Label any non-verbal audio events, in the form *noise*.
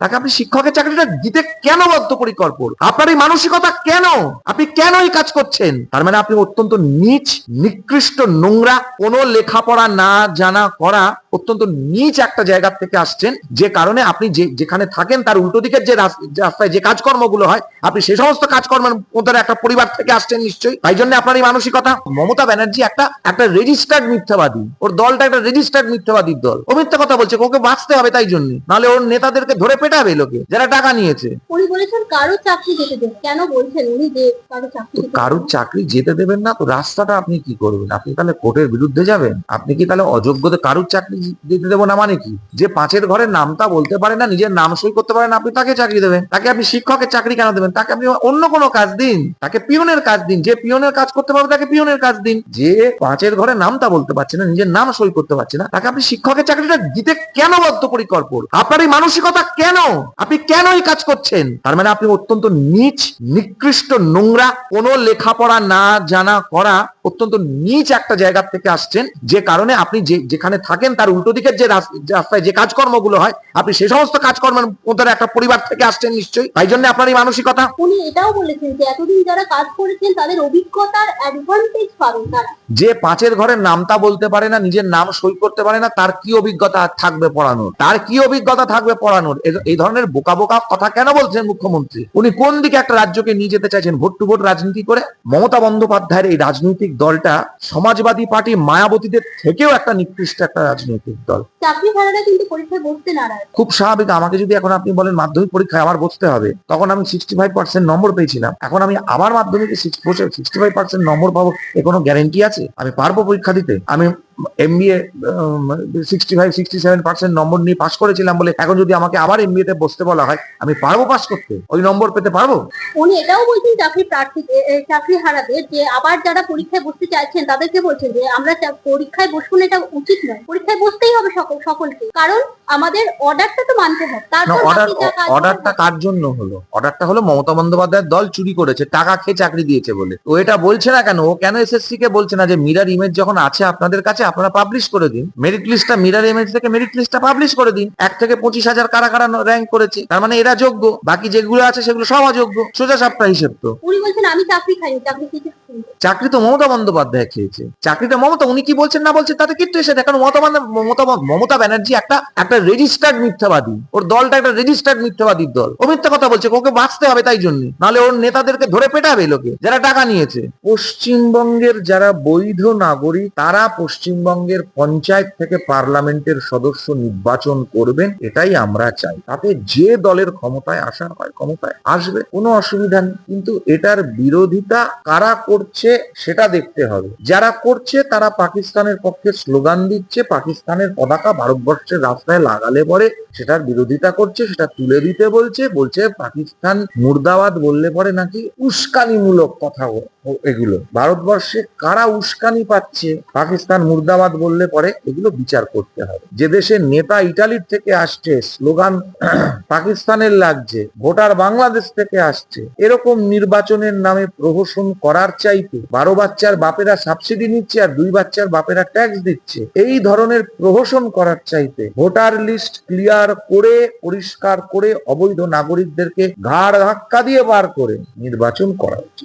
তাকে আপনি শিক্ষকের চাকরিটা দিতে কেন বদ্ধপরিকল্পর আপনার এই মানসিকতা কেন? আপনি কেন এই কাজ করছেন? তার মানে আপনি অত্যন্ত নিচ, নিকৃষ্ট নোংরা, কোনো লেখাপড়া না জানা করা অত্যন্ত নিচ একটা জায়গা থেকে আসছেন। যে কারণে আপনি যে যেখানে থাকেন তার উল্টো দিকের যে রাস- যে রাস্তায় যে কাজকর্মগুলো হয় আপনি সেই সমস্ত কাজকর্মের মধ্যে একটা পরিবার থেকে আসছেন নিশ্চয়ই। তাই জন্য আপনার এই মানসিকতা। মমতা ব্যানার্জি একটা একটা রেজিস্টার্ড মিথ্যাবাদী। ওর দলটা একটা রেজিস্টার্ড মিথ্যাবাদীর দল। ও মিথ্যা কথা বলছে ওকে বাঁচতে হবে তাই জন্য। নাহলে ওর নেতাদেরকে ধরে পেটাবে লোকে যারা টাকা নিয়েছে। কারও চাকরি যেতে কেন বলছেন উনি যে কারুর চাকরি যেতে দেবেন না তো রাস্তাটা আপনি কি করবেন? আপনি তাহলে কোর্টের বিরুদ্ধে যাবেন? আপনি কি তাহলে অযোগ্যদের কারুর চাকরি দিতে দেবো না মানে কি? যে পাঁচের ঘরের নামটা বলতে পারে না, নিজের নাম সই করতে পারে না, আপনি তাকে চাকরি দেবেন। তাকে আপনি শিক্ষকের চাকরি কেন দেবেন? তাকে আপনি অন্য কোনো কাজ দিন। তাকে পিয়নের কাজ দিন। যে পিয়নের কাজ করতে পারবে, তাকে পিয়নের কাজ দিন। যে পাঁচের ঘরে নামটা বলতে পারছে না, নিজের নাম সই করতে পারছে না, তাকে আপনি শিক্ষকের চাকরিটা দিতে কেন বদ্ধপরিকল্পর আপনার এই মানসিকতা কেন? আপনি কেন এই কাজ করছেন? তার মানে আপনি অত্যন্ত নিচ, নিকৃষ্ট নোংরা, কোনো লেখাপড়া না জানা করা অত্যন্ত নিচ একটা জায়গা থেকে আসছেন, যে কারণে আপনি যেখানে থাকেন তার উল্টো দিকের যে রাস- যে রাস্তায় যে কাজকর্মগুলো হয় আপনি সেই সমস্ত কাজকর্মের মধ্যে একটা পরিবার থেকে আসছেন নিশ্চয়ই। তাই জন্য আপনার এই মানসিকতা। উনি এটাও বলেছেন যে এতদিন যারা কাজ করেছেন তাদের অভিজ্ঞতার অ্যাডভান্টেজ পাবেন তারা। যে পাঁচের ঘরের নামটা বলতে পারে না নিজের নাম সই করতে পারে না তার কি অভিজ্ঞতা থাকবে পড়ানোর? তার কি অভিজ্ঞতা থাকবে পড়ানোর? এই ধরনের বোকা বোকা কথা কেন বলছেন মুখ্যমন্ত্রী? উনি কোন দিকে একটা রাজ্যকে নিয়ে যেতে চাইছেন? ভোট টু ভোট রাজনীতি করে? মমতা বন্দ্যোপাধ্যায়ের এই রাজনৈতিক দলটা সমাজবাদী পার্টি মায়াবতীদের থেকেও একটা নিকৃষ্ট একটা রাজনৈতিক দল। কিন্তু পরীক্ষায় বসতে নারাজ খুব স্বাভাবিক আমাকে যদি এখন আপনি বলেন মাধ্যমিক পরীক্ষায় আবার বসতে হবে তখন আমি সিক্সটি ফাইভ পার্সেন্ট নম্বর পেয়েছিলাম। এখন আমি আবার মাধ্যমিকে সিক্সটি ফাইভ পার্সেন্ট নম্বর পাবো এ কোনো গ্যারেন্টি আছে? আমি পারব পরীক্ষা দিতে? আমি MBA sixty five sixty seven percent নম্বর নিয়ে পাস করেছিলাম বলে এখন যদি আমাকে আবার এমবিএ তে বসতে বলা হয় আমি পারব পাস করতে? ওই নম্বর পেতে পারব? উনি এটাও বলছেন চাকরি প্রার্থী চাকরি হারাদের যে আবার যারা পরীক্ষায় বসতে চাইছেন তাদেরকে বলছেন যে আমরা পরীক্ষায় বসবো এটা উচিত নয়। পরীক্ষায় বসতেই হবে সকল সকলকে। কারণ আমাদের অর্ডারটা তো মানতে হবে। অর্ডার অর্ডারটা কার জন্য হলো? অর্ডারটা হলো মমতা বন্দ্যোপাধ্যায়ের দল চুরি করেছে টাকা খেয়ে চাকরি দিয়েছে বলে। ও এটা বলছে না কেন? ও কেন এসএসসি কে বলছে না যে মিরার ইমেজ যখন আছে আপনাদের কাছে আপনারা পাবলিশ করে দিন। মেরিট লিস্টটা মিরার ইমেজ থেকে মেরিট লিস্টটা পাবলিশ করে দিন। এক থেকে পঁচিশ হাজার কারা কারা র্যাঙ্ক করেছে তার মানে এরা যোগ্য। বাকি যেগুলো আছে সেগুলো সব অযোগ্য। সোজা সাপটা হিসেব তো। উনি বলছেন আমি চাকরি খাইনি চাকরি চাকরি তো মমতা বন্দ্যোপাধ্যায় খেয়েছে। চাকরিটা মমতা উনি কি বলছেন না বলছেন তাতে কিন্তু এসে দেখেন মমতা মমতা মমতা ব্যানার্জি একটা একটা রেজিস্টার্ড মিথ্যাবাদী। ওর দলটা একটা রেজিস্টার্ড মিথ্যাবাদীর দল। ও মিথ্যা কথা বলছে ওকে বাঁচতে হবে তাই জন্য। নাহলে ওর নেতাদেরকে ধরে পেটাবে লোকে যারা টাকা নিয়েছে। পশ্চিমবঙ্গের যারা বৈধ নাগরিক তারা পশ্চিমবঙ্গের পঞ্চায়েত থেকে পার্লামেন্টের সদস্য নির্বাচন করবেন, এটাই আমরা চাই। তাতে যে দলের ক্ষমতায় আসার হয়, ক্ষমতায় আসবে, কোনো অসুবিধা নেই। কিন্তু এটার বিরোধিতা কারা করছে, সেটা দেখতে হবে। যারা করছে, তারা পাকিস্তানের পক্ষে স্লোগান দিচ্ছে, পাকিস্তানের পতাকা ভারতবর্ষের রাস্তায় লাগালে পরে সেটার বিরোধিতা করছে, সেটা তুলে দিতে বলছে বলছে পাকিস্তান মুর্দাবাদ বললে পরে নাকি উস্কানিমূলক কথা এগুলো। ভারতবর্ষে কারা উস্কানি পাচ্ছে? পাকিস্তান মুর্দাবাদ বললে পরে এগুলো বিচার করতে হবে। যে দেশের নেতা ইটালির থেকে আসছে, স্লোগান *clears throat* পাকিস্তানের লাগছে, ভোটার বাংলাদেশ থেকে আসছে, এরকম নির্বাচনের নামে প্রহসন করার চাইতে বারো বাচ্চার বাপেরা সাবসিডি নিচ্ছে আর দুই বাচ্চার বাপেরা ট্যাক্স দিচ্ছে, এই ধরনের প্রহসন করার চাইতে ভোটার লিস্ট ক্লিয়ার করে, পরিষ্কার করে অবৈধ নাগরিকদেরকে ঘাড় ধাক্কা দিয়ে বার করে নির্বাচন করা উচিত।